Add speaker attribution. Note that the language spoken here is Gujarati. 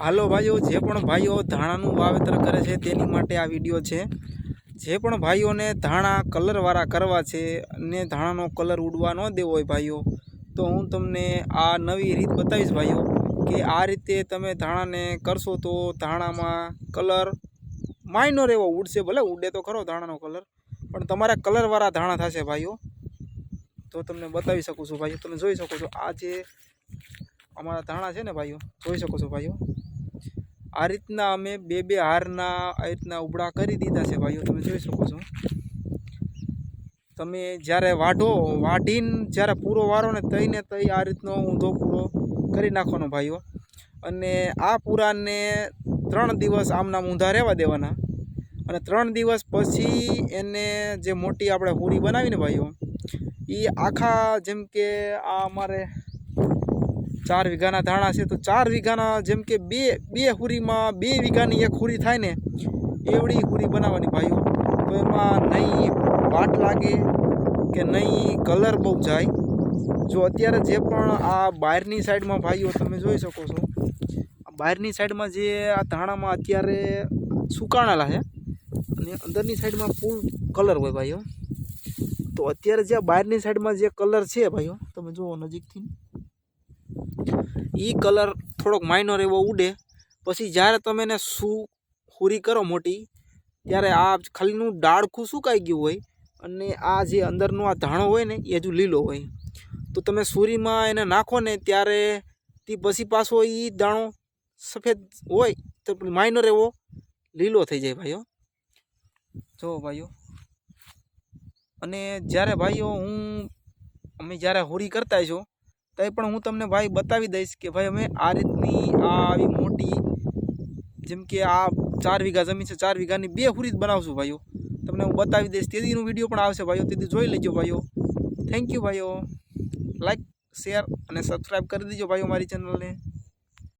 Speaker 1: હાલો ભાઈઓ, જે પણ ભાઈઓ ધાણાનું વાવેતર કરે છે તેની માટે આ વીડિયો છે. જે પણ ભાઈઓને ધાણા કલરવાળા કરવા છે અને ધાણાનો કલર ઉડવા ન દેવો હોય ભાઈઓ, તો હું તમને આ નવી રીત બતાવીશ ભાઈઓ કે આ રીતે તમે ધાણાને કરશો તો ધાણામાં કલર માઇનોર એવો ઉડશે. ભલે ઉડે તો ખરો ધાણાનો કલર, પણ તમારા કલરવાળા ધાણા થશે ભાઈઓ. તો તમને બતાવી શકું છું ભાઈઓ, તમે જોઈ શકો છો આ જે અમારા ધાણા છે ને ભાઈઓ, જોઈ શકો છો ભાઈઓ. આ રીતના અમે બે બે હારના આ રીતના ઉબડા કરી દીધા છે ભાઈઓ, તમે જોઈ શકો છો. તમે જ્યારે વાઢો, વાઢીને જ્યારે પૂરો વારો ને તઈને તઈ આ રીતનો ઊંધો પૂરો કરી નાખવાનો ભાઈઓ. અને આ પૂરાને ત્રણ દિવસ આમના ઊંધા રહેવા દેવાના. અને ત્રણ દિવસ પછી એને જે મોટી આપણે પૂરી બનાવીને ભાઈઓ એ આખા જેમ કે આ અમારે ચાર વીઘાના ધાણા છે, તો ચાર વીઘાના જેમ કે બે બે હુરીમાં બે વીઘાની એક હુરી થાય ને, એવડી હુરી બનાવવાની ભાઈઓ. તો એમાં નહીં વાટ લાગે કે નહીં કલર બહુ જાય. જો અત્યારે જે પણ આ બહારની સાઈડમાં ભાઈઓ તમે જોઈ શકો છો બહારની સાઈડમાં જે આ ધાણામાં અત્યારે સુકાણેલા છે, અને અંદરની સાઈડમાં ફૂલ કલર હોય ભાઈઓ. તો અત્યારે જે બહારની સાઈડમાં જે કલર છે ભાઈઓ, તમે જુઓ નજીકથી. એ કલર થોડોક માઇનર એવો ઉડે. પછી જ્યારે તમે એને સુ, હુરી કરો મોટી, ત્યારે આ ખાલીનું ડાળખું સુકાઈ ગયું હોય અને આ જે અંદરનો આ ધાણો હોય ને, એ હજુ લીલો હોય. તો તમે સુરીમાં એને નાખો ને, ત્યારે તે પછી પાછો એ દાણો સફેદ હોય, તો માઇનર એવો લીલો થઈ જાય ભાઈઓ. જો ભાઈઓ. અને જ્યારે ભાઈઓ હું, અમે જ્યારે હોરી કરતા છો તો પણ હું તમને ભાઈ બતાવી દઈશ કે ભાઈ અમે આ રીતની આ આવી મોટી જેમ કે આ ચાર વીઘા જમીન છે, ચાર વીઘાની બે હુરી બનાવશું ભાઈઓ. તમને હું બતાવી દઈશ. તેદીનો વીડિયો પણ આવશે ભાઈઓ. તેથી જોઈ લેજો ભાઈઓ. થેન્ક યુ ભાઈઓ. લાઈક શેર અને સબસ્ક્રાઈબ કરી દેજો ભાઈઓ મારી ચેનલને